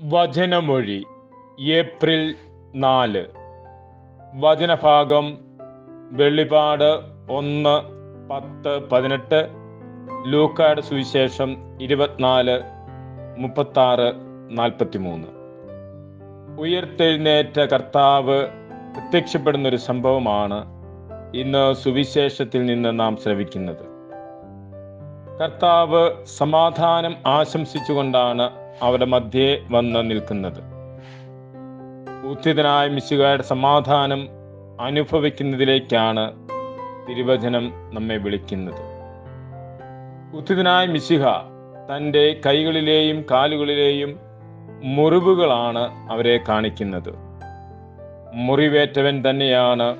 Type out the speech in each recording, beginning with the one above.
വചനമൊഴി April നാല്. വചനഭാഗം വെള്ളിപാട് ഒന്ന് പത്ത് പതിനെട്ട്. ലൂക്കാട് സുവിശേഷം ഇരുപത്തിനാല് മുപ്പത്താറ് നാൽപ്പത്തിമൂന്ന്. ഉയർത്തെഴുന്നേറ്റ കർത്താവ് പ്രത്യക്ഷപ്പെടുന്നൊരു സംഭവമാണ് ഇന്ന് സുവിശേഷത്തിൽ നിന്ന് നാം ശ്രവിക്കുന്നത്. കർത്താവ് സമാധാനം ആശംസിച്ചുകൊണ്ടാണ് അവരുടെ മധ്യേ വന്ന് നിൽക്കുന്നത്. ഉത്തിതനായ മിശുകാരുടെ സമാധാനം അനുഭവിക്കുന്നതിലേക്കാണ് തിരുവചനം നമ്മെ വിളിക്കുന്നത്. ഉത്തിതനായ മിശിഹ തന്റെ കൈകളിലെയും കാലുകളിലെയും മുറിവുകളാണ് അവരെ കാണിക്കുന്നത്. മുറിവേറ്റവൻ തന്നെയാണ്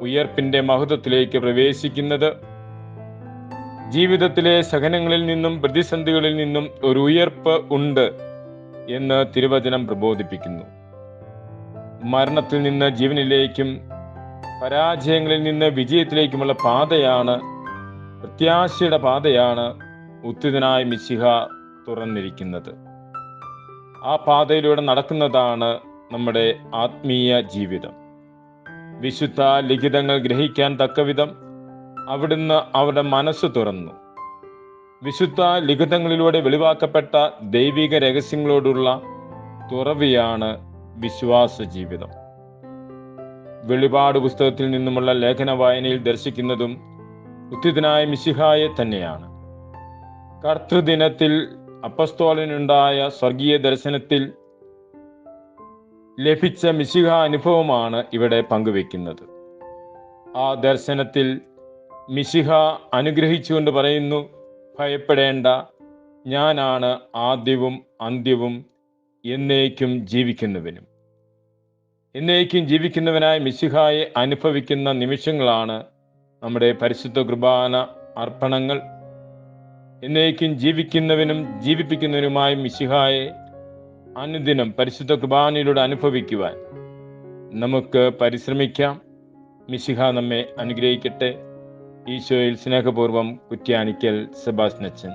ഉയർപ്പിന്റെ മഹത്വത്തിലേക്ക് പ്രവേശിക്കുന്നത്. ജീവിതത്തിലെ സഹനങ്ങളിൽ നിന്നും പ്രതിസന്ധികളിൽ നിന്നും ഒരു ഉയർപ്പ് ഉണ്ട് എന്ന് തിരുവചനം പ്രബോധിപ്പിക്കുന്നു. മരണത്തിൽ നിന്ന് ജീവനിലേക്കും പരാജയങ്ങളിൽ നിന്ന് വിജയത്തിലേക്കുമുള്ള പാതയാണ് പ്രത്യാശയുടെ പാതയാണ് ഉത്തിതനായ മിശിഹ തുറന്നിരിക്കുന്നത്. ആ പാതയിലൂടെ നടക്കുന്നതാണ് നമ്മുടെ ആത്മീയ ജീവിതം. വിശുദ്ധ ലിഖിതങ്ങൾ ഗ്രഹിക്കാൻ തക്കവിധം അവിടുന്ന് അവരുടെ മനസ്സ് തുറന്നു. വിശുദ്ധ ലിഖിതങ്ങളിലൂടെ വെളിവാക്കപ്പെട്ട ദൈവിക രഹസ്യങ്ങളോടുള്ള തുറവിയാണ് വിശ്വാസ ജീവിതം. വെളിപാട് പുസ്തകത്തിൽ നിന്നുമുള്ള ലേഖന വായനയിൽ ദർശിക്കുന്നതും ഉത്തിതനായ മിശിഹായെ തന്നെയാണ്. കർത്തൃദിനത്തിൽ അപ്പസ്തോലനുണ്ടായ സ്വർഗീയ ദർശനത്തിൽ ലഭിച്ച മിശിഹ അനുഭവമാണ് ഇവിടെ പങ്കുവെക്കുന്നത് ആ ദർശനത്തിൽ മിശിഹ അനുഗ്രഹിച്ചുകൊണ്ട് പറയുന്നു ഭയപ്പെടേണ്ട. ഞാനാണ് ആദ്യവും അന്ത്യവും എന്നേക്കും ജീവിക്കുന്നവനും. എന്നേക്കും ജീവിക്കുന്നവനായ മിശിഹായെ അനുഭവിക്കുന്ന നിമിഷങ്ങളാണ് നമ്മുടെ പരിശുദ്ധ കുർബാന അർപ്പണങ്ങൾ. എന്നേക്കും ജീവിക്കുന്നവനും ജീവിപ്പിക്കുന്നവനുമായ മിശിഹായെ അനുദിനം പരിശുദ്ധ കുർബാനയിലൂടെ അനുഭവിക്കുവാൻ നമുക്ക് പരിശ്രമിക്കാം. മിശിഹ നമ്മെ അനുഗ്രഹിക്കട്ടെ. ഈശോയിൽ സ്നേഹപൂർവം കുറ്റ്യാനിക്കൽ സെബാസ്നച്ചൻ